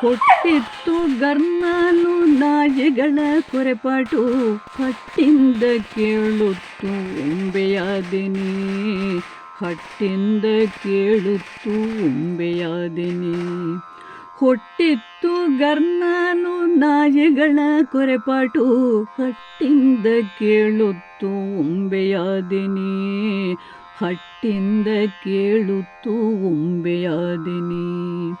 ಕೊಟ್ಟಿತ್ತು ಗರ್ನಾನು ನಾಯಿಗಳ ಕೊರೆಪಾಟು. ಹಟ್ಟಿಂದ ಕೇಳುತ್ತು ಉಂಬೆಯಾದಿನಿ. ಹಟ್ಟಿಂದ ಕೇಳುತ್ತು ಉಂಬೆಯಾದಿನಿ. ಹೊಟ್ಟಿತ್ತು ಗರ್ನಾನು ನಾಯಿಗಳ ಕೊರೆಪಾಟು. ಹಟ್ಟಿಂದ ಕೇಳುತ್ತು ಉಂಬೆಯಾದಿನಿ. ಹಟ್ಟಿಂದ ಕೇಳುತ್ತು ಉಂಬೆಯಾದೆನಿ.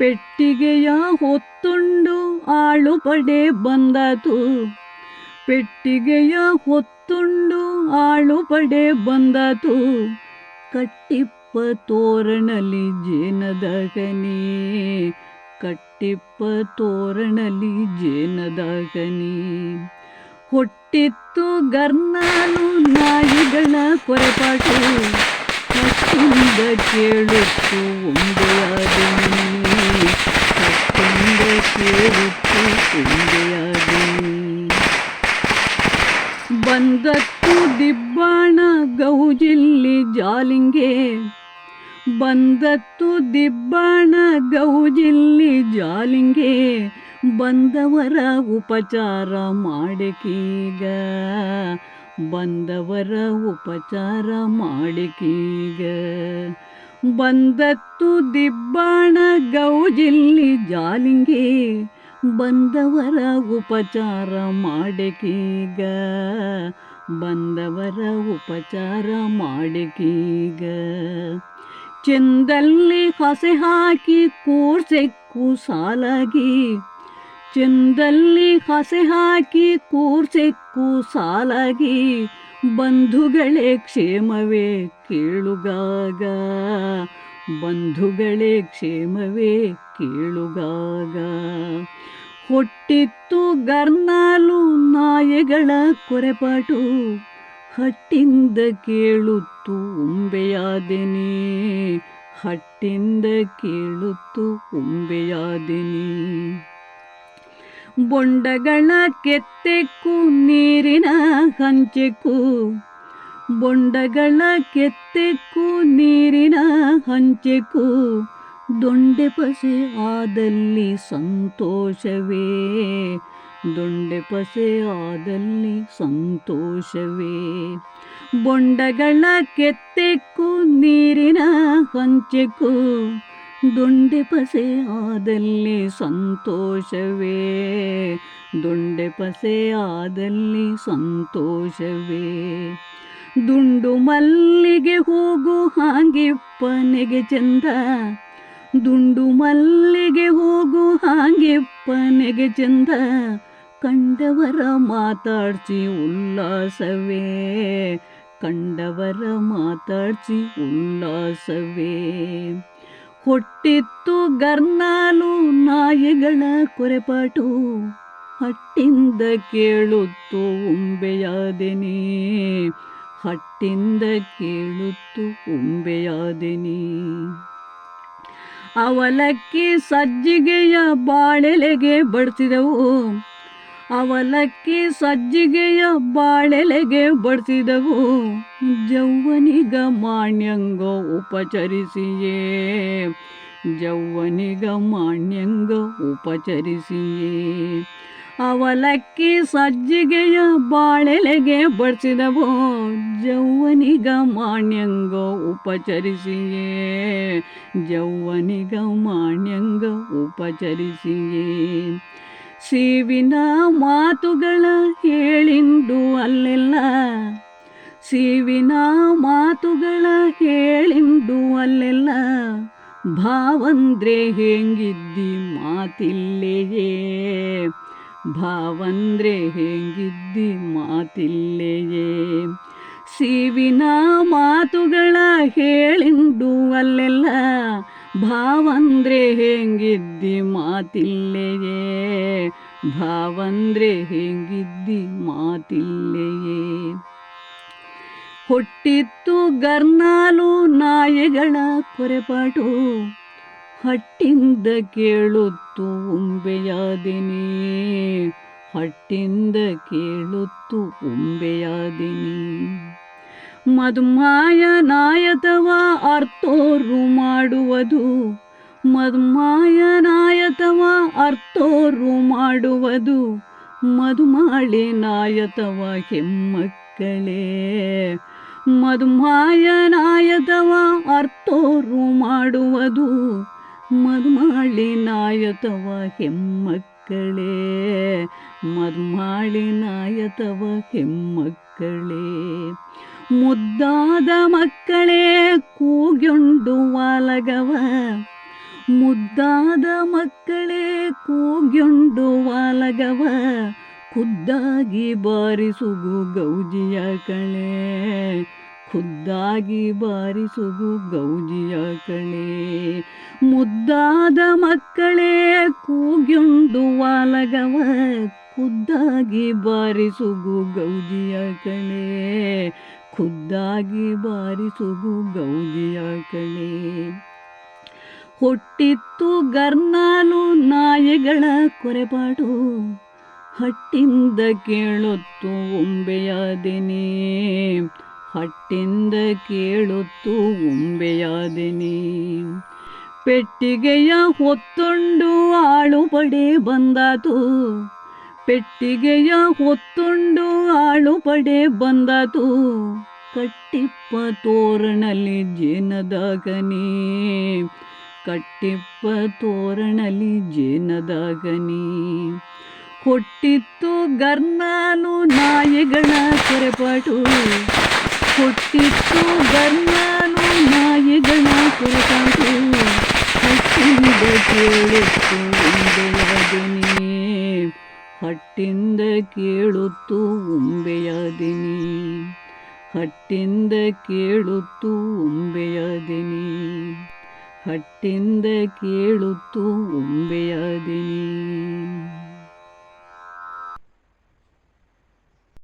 ಪೆಟ್ಟಿಗೆಯ ಹೊತ್ತುಂಡು ಆಳು ಪಡೆ ಬಂದಾತು. ಪೆಟ್ಟಿಗೆಯ ಹೊತ್ತುಂಡು ಆಳು ಪಡೆ ಬಂದಾತು. ಕಟ್ಟಿಪ್ಪ ತೋರಣಲಿ ಜೇನದಗನಿ ಕಟ್ಟಿಪ್ಪ ತೋರಣಲಿ ಜೇನದಗನಿ ಹೊಟ್ಟಿತ್ತು ಗರ್ನಾಲು ನಾಯಿಗಳ ಕೊರೆಪಾಟು ಕೇಳುತ್ತು ಉಂಡೆಯಾದನಿ ಹತ್ತಿಂದ ಕೇಳುತ್ತು ಉಂಡೆಯಾದನಿ ಬಂದತ್ತು ದಿಬ್ಬಾಣ ಗೌಜಿಲ್ಲಿ ಜಾಲಿಂಗೆ. ಬಂದತ್ತು ದಿಬ್ಬಾಣ ಗೌಜಿಲ್ಲಿ ಜಾಲಿಂಗೆ. ಬಂದವರ ಉಪಚಾರ ಮಾಡಿಕೀಗ. ಬಂದವರ ಉಪಚಾರ ಮಾಡಕೀಗ. ಬಂದತ್ತು ದಿಬ್ಬಾಣ ಗೌಜಿಲ್ಲಿ ಜಾಲಿಂಗಿ, ಬಂದವರ ಉಪಚಾರ ಮಾಡಕೀಗ. ಬಂದವರ ಉಪಚಾರ ಮಾಡಕೀಗ. ಚೆಂದಲ್ಲಿ ಹಸೆ ಹಾಕಿ ಕೂರ್ಸೆಕ್ಕು ಸಾಲಾಗಿ, ಚೆಂದಲ್ಲಿ ಹಸೆ ಹಾಕಿ ಕೂರ್ಸೆಕ್ಕು ಸಾಲಾಗಿ ಬಂಧುಗಳೇ ಕ್ಷೇಮವೇ ಕೇಳುಗಾಗ. ಬಂಧುಗಳೇ ಕ್ಷೇಮವೇ ಕೇಳುಗಾಗ. ಹೊಟ್ಟಿತ್ತು ಗರ್ನಾಲು ನಾಯಿಗಳ ಕೊರೆಪಾಟು. ಹಟ್ಟಿಂದ ಕೇಳುತ್ತು ಉಂಬೆಯಾದೆನಿ. ಹಟ್ಟಿಂದ ಕೇಳುತ್ತು ಉಂಬೆಯಾದೆನಿ. ಬೊಂಡಗಳ ಕೆತ್ತೆಕ್ಕು, ನೀರಿನ ಹಂಚೆಕ್ಕು. ಬೊಂಡಗಳ ಕೆತ್ತೆಕ್ಕು, ನೀರಿನ ಹಂಚೆಕ್ಕು. ದೊಂಡೆ ಪಸೆ ಆದಲ್ಲಿ ಸಂತೋಷವೇ. ದೊಂಡೆ ಪಸೆ ಆದಲ್ಲಿ ಸಂತೋಷವೇ. ಬೊಂಡಗಳ ಕೆತ್ತೆಕ್ಕು, ನೀರಿನ ಹಂಚೆಕ್ಕು. ದೊಂಡೆ ಪಸೆ ಆದಲ್ಲಿ ಸಂತೋಷವೇ? ದೊಂಡೆ ಪಸೆ ಆದಲ್ಲಿ ಸಂತೋಷವೇ? ದುಂಡು ಮಲ್ಲಿಗೆ ಹೋಗು ಹಾಂಗಿಪ್ಪನೆಗೆ ಚಂದ. ದುಂಡು ಮಲ್ಲಿಗೆ ಹೋಗು ಹಾಂಗಿಪ್ಪನೆಗೆ ಚಂದ. ಕಂಡವರ ಮಾತಾಡ್ಸಿ ಉಲ್ಲಾಸವೇ? ಕಂಡವರ ಮಾತಾಡ್ಸಿ ಉಲ್ಲಾಸವೇ? ಹೊಟ್ಟಿತ್ತು ಗರ್ನಾಲು ನಾಯಿಗಳ ಕೊರೆಪಾಟು. ಹಟ್ಟಿಂದ ಕೇಳುತ್ತು ಉಂಬೆಯಾದೆನಿ. ಹಟ್ಟಿಂದ ಕೇಳುತ್ತು ಉಂಬೆಯಾದೆನಿ. ಅವಲಕ್ಕಿ ಸಜ್ಜಿಗೆಯ ಬಾಳೆಲೆಗೆ ಬಡಿಸಿದವು ಅವಲಕ್ಕಿ ಸಜ್ಜಿಗೆಯ ಬಾಳೆಲೆಗೆ ಬಡಿಸಿದವು. ಜೌವನಿಗ ಮಾಣ್ಯಂಗ ಉಪಚರಿಸಿಯೇ. ಜೌವನಿಗ ಮಾಣ್ಯಂಗ ಉಪಚರಿಸಿಯೇ. ಅವಲಕ್ಕಿ ಸಜ್ಜಿಗೆಯ ಬಾಳೆಲೆಗೆ ಬಡಿಸಿದವು. ಜೌವನಿಗ ಮಾಣ್ಯಂಗ ಉಪಚರಿಸಿಯೇ. ಜೌವನಿಗ ಮಾಣ್ಯಂಗ ಉಪಚರಿಸಿಯೇ. ಸಿವಿನ ಮಾತುಗಳ ಹೇಳಿಂದು ಅಲ್ಲೆಲ್ಲ. ಸೀವಿನ ಮಾತುಗಳ ಹೇಳಿಂದು ಅಲ್ಲೆಲ್ಲ. ಭಾವಂದ್ರೆ ಹೆಂಗಿದ್ದಿ ಮಾತಿಲ್ಲೆಯೇ. ಭಾವಂದ್ರೆ ಹೆಂಗಿದ್ದಿ ಮಾತಿಲ್ಲೆಯೇ. ಸೀವಿನ ಮಾತುಗಳ ಅಲ್ಲೆಲ್ಲ ಭಾವಂದ್ರೆ ಹೆಂಗಿದ್ದಿ ಮಾತಿಲ್ಲೆಯೇ? ಭಾವಂದ್ರೆ ಹೆಂಗಿದ್ದಿ ಮಾತಿಲ್ಲೆಯೇ? ಹೊಟ್ಟಿತ್ತು ಗರ್ನಾಲು ನಾಯಿಗಳ ಕೊರೆಪಾಟು. ಹಟ್ಟಿಂದ ಕೇಳುತ್ತು ಉಂಬೆಯಾದಿನಿ. ಹಟ್ಟಿಂದ ಕೇಳುತ್ತು ಉಂಬೆಯಾದಿನಿ. ಮಧುಮಾಯ ನಾಯತವ ಅರ್ಥೋರು ಮಾಡುವುದು. ಮಧುಮಾಯನಾಯತವ ಅರ್ಥೋರು ಮಾಡುವುದು. ಮಧುಮಾಳಿನಾಯತವ ಹೆಮ್ಮಕ್ಕಳೇ. ಮಧುಮಾಯನಾಯತವ ಅರ್ಥೋರು ಮಾಡುವುದು. ಮಧುಮಾಳಿನಾಯತವ ಹೆಮ್ಮಕ್ಕಳೇ. ಮಧುಮಾಳಿನಾಯತವ ಹೆಮ್ಮಕ್ಕಳೇ. ಮುದ್ದಾದ ಮಕ್ಕಳೇ, ಕೂಗ್ಯುಂಡು ವಾಲಗವ. ಮುದ್ದಾದ ಮಕ್ಕಳೇ, ಕೂಗ್ಯುಂಡು ವಾಲಗವ. ಖುದ್ದಾಗಿ ಬಾರಿಸುಗು ಗೌಜಿಯ ಕಳೆ ಖುದ್ದಾಗಿ ಬಾರಿಸುಗು ಗೌಜಿಯ ಕಳೆ ಮುದ್ದಾದ ಮಕ್ಕಳೇ, ಕೂಗ್ಯುಂಡು ವಾಲಗವ. ಖುದ್ದಾಗಿ ಬಾರಿಸುಗು ಗೌಜಿಯ ಕಳೆ ಖುದ್ದಾಗಿ ಬಾರಿಸುಗು ಗೌಜಿಯ ಕಳೆ ಹೊಟ್ಟಿತ್ತು ಗರ್ನಾಲು ನಾಯಿಗಳ ಕೊರೆಪಾಡು ಹಟ್ಟಿಂದ ಕೇಳುತ್ತು ಉಂಬೆಯಾದಿನಿ. ಹಟ್ಟಿಂದ ಕೇಳುತ್ತು ಉಂಬೆಯಾದಿನಿ. ಪೆಟ್ಟಿಗೆಯ ಹೊತ್ತೊಂಡು ಆಳು ಪಡೆ ಬಂದಾತು. ಪೆಟ್ಟಿಗೆಯ ಹೊತ್ತುಂಡು ಆಳು ಪಡೆ ಬಂದತು ಕಟ್ಟಿಪ್ಪ ತೋರಣಲಿ ಜೇನದಾಗನೇ. ಕಟ್ಟಿಪ್ಪ ತೋರಣಲಿ ಜೇನದಾಗನೇ. ಕೊಟ್ಟಿತ್ತು ಗರ್ನಾನು ನಾಯಿಗಳ ಕೊರೆಪಾಟು. ಕೊಟ್ಟಿತ್ತು ಗರ್ನಾನು ನಾಯಿಗಳ ಕೊರೆಪಾಟು. ಹಟ್ಟಿಂದ ಕೇಳುತ್ತು ಹಟ್ಟಿಂದ ಕೇಳುತ್ತು ಉಂಬೆಯಾದಿನಿ ಹಟ್ಟಿಂದ ಕೇಳುತ್ತು ಉಂಬೆಯಾದಿನಿ ಹಟ್ಟಿಂದ ಕೇಳುತ್ತು ಉಂಬೆಯಾದಿನಿ